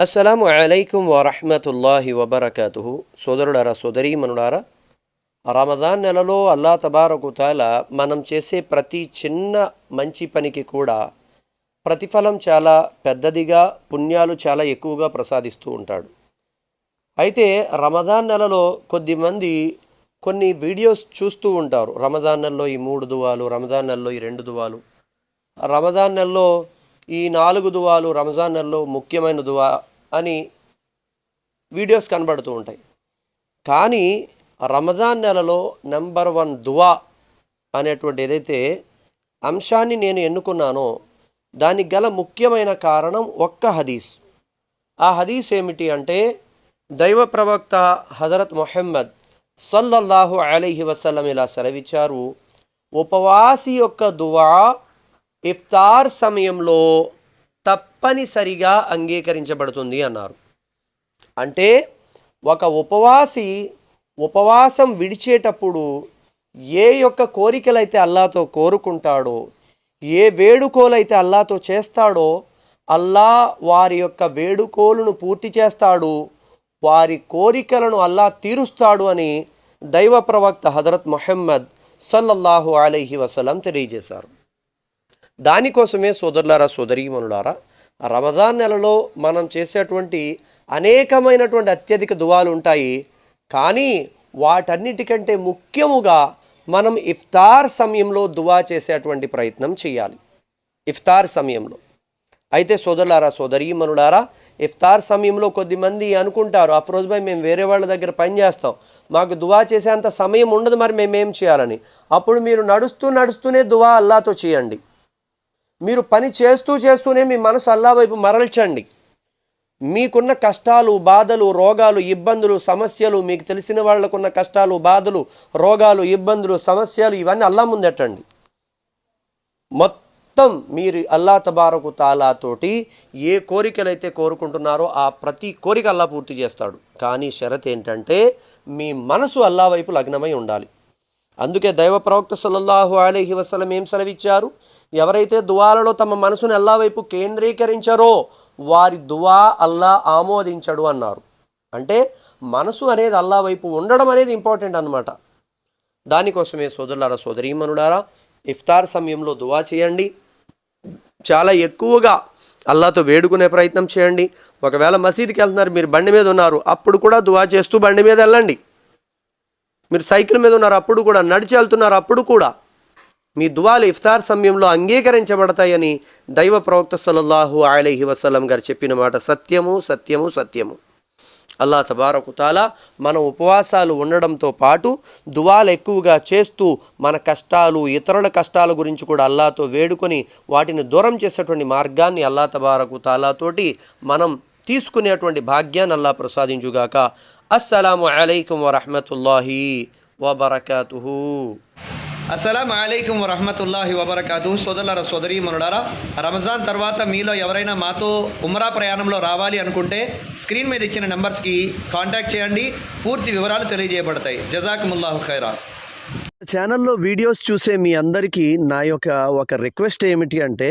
అస్సలాము అలైకుం వరహమతుల్లాహి వబర్కతు సోదరుడారా సోదరీమనుడారా రమదాన్ నెలలో అల్లా తబారకుతాల మనం చేసే ప్రతి చిన్న మంచి పనికి కూడా ప్రతిఫలం చాలా పెద్దదిగా పుణ్యాలు చాలా ఎక్కువగా ప్రసాదిస్తూ ఉంటాడు. అయితే రమదాన్ నెలలో కొద్దిమంది కొన్ని వీడియోస్ చూస్తూ ఉంటారు. రమదాన్ నెలలో ఈ మూడు దువాలు రమదాన్ నెలలో ఈ రెండు దువాలు. రమదాన్ నెలలో ఈ నాలుగు దువాలు రంజాన్ నెలలో ముఖ్యమైన దువా అని వీడియోస్ కనబడుతూ ఉంటాయి. కానీ రమజాన్ నెలలో నెంబర్ వన్ దువా అనేటువంటి ఏదైతే అంశాన్ని నేను ఎన్నుకున్నానో దానికి గల ముఖ్యమైన కారణం ఒక్క హదీస్. ఆ హదీస్ ఏమిటి అంటే దైవ ప్రవక్త హజరత్ మొహమ్మద్ సల్లల్లాహు అలీహి వసల్లం ఇలా సెలవిచ్చారు ఉపవాసి యొక్క దువా ఇఫ్తార్ సమయంలో తప్పనిసరిగా అంగీకరించబడుతుంది అన్నారు. అంటే ఒక ఉపవాసి ఉపవాసం విడిచేటప్పుడు ఏ యొక్క కోరికలైతే అల్లాతో కోరుకుంటాడో ఏ వేడుకోలైతే అల్లాతో చేస్తాడో అల్లా వారి యొక్క వేడుకోలను పూర్తి చేస్తాడు వారి కోరికలను అల్లా తీరుస్తాడు అని దైవ ప్రవక్త హజరత్ మొహమ్మద్ సల్లల్లాహు అలైహి వసలం తెలియజేశారు. దానికోసమే సోదరులారా సోదరీమనులారా రమజాన్ నెలలో మనం చేసేటువంటి అనేకమైనటువంటి అత్యధిక దువాలు ఉంటాయి. కానీ వాటన్నిటికంటే ముఖ్యముగా మనం ఇఫ్తార్ సమయంలో దువా చేసేటువంటి ప్రయత్నం చేయాలి. ఇఫ్తార్ సమయంలో. అయితే సోదరులారా సోదరీమనులారా ఇఫ్తార్ సమయంలో కొద్దిమంది అనుకుంటారు అఫ్రోజ్ భాయ్ మేము వేరే వాళ్ళ దగ్గర పని చేస్తాం. మాకు దువా చేసేంత సమయం ఉండదు మరి మేమేం చేయాలని? అప్పుడు మీరు నడుస్తూ నడుస్తూనే దువా అల్లాతో చేయండి. మీరు పని చేస్తూ చేస్తూనే మీ మనసు అల్లా వైపు మరల్చండి. మీకున్న కష్టాలు బాధలు రోగాలు ఇబ్బందులు సమస్యలు మీకు తెలిసిన వాళ్ళకున్న కష్టాలు బాధలు రోగాలు ఇబ్బందులు సమస్యలు ఇవన్నీ అల్లా ముందెట్టండి. మొత్తం మీరు అల్లా తబారకు తాలాతోటి ఏ కోరికలైతే కోరుకుంటున్నారో ఆ ప్రతి కోరిక అల్లా పూర్తి చేస్తాడు. కానీ షరత్ ఏంటంటే మీ మనసు అల్లా వైపు లగ్నమై ఉండాలి. అందుకే దైవ ప్రవక్త సల్లల్లాహు అలీహి వసలం ఏం సెలవిచ్చారు? ఎవరైతే దువాలలో తమ మనసును అల్లా వైపు కేంద్రీకరించారో వారి దువా అల్లా ఆమోదించడు అన్నారు. అంటే మనసు అనేది అల్లా వైపు ఉండడం అనేది ఇంపార్టెంట్ అనమాట దానికోసమే సోదరులారా సోదరీమనులారా ఇఫ్తార్ సమయంలో దువా చేయండి. చాలా ఎక్కువగా అల్లాతో వేడుకునే ప్రయత్నం చేయండి. ఒకవేళ మసీద్కి వెళ్తున్నారు మీరు బండి మీద ఉన్నారు అప్పుడు కూడా దువా చేస్తూ బండి మీద వెళ్ళండి. మీరు సైకిల్ మీద ఉన్నారు అప్పుడు కూడా నడిచి వెళ్తున్నారు అప్పుడు కూడా. మీ దువాలు ఇఫ్తార్ సమయంలో అంగీకరించబడతాయని దైవ ప్రవక్త సలల్లాహు అలైహి వసలం గారు చెప్పిన మాట సత్యము సత్యము సత్యము. అల్లా తబారకుతాలా మన మనం ఉపవాసాలు ఉండడంతో పాటు దువాలు ఎక్కువగా చేస్తూ మన కష్టాలు ఇతరుల కష్టాల గురించి కూడా అల్లాతో వేడుకొని వాటిని దూరం చేసేటువంటి మార్గాన్ని అల్లా తబారకుతాలాతోటి మనం తీసుకునేటువంటి భాగ్యాన్ని అల్లా ప్రసాదించుగాక. అస్సలాము అయికం వరహమతుల్లాహి వబర్కూ అస్సలం అయికం వరహమతుల్లాహి వబర్కాతు. సోదరులారా సోదరి మనుడారా రంజాన్ తర్వాత మీలో ఎవరైనా మాతో ఉమ్రా ప్రయాణంలో రావాలి అనుకుంటే స్క్రీన్ మీద ఇచ్చిన నెంబర్స్కి కాంటాక్ట్ చేయండి. పూర్తి వివరాలు తెలియజేయబడతాయి. జజాకుముల్లాహు ఖైరా. ఛానల్లో వీడియోస్ చూసే మీ అందరికీ నా యొక్క ఒక రిక్వెస్ట్ ఏమిటి అంటే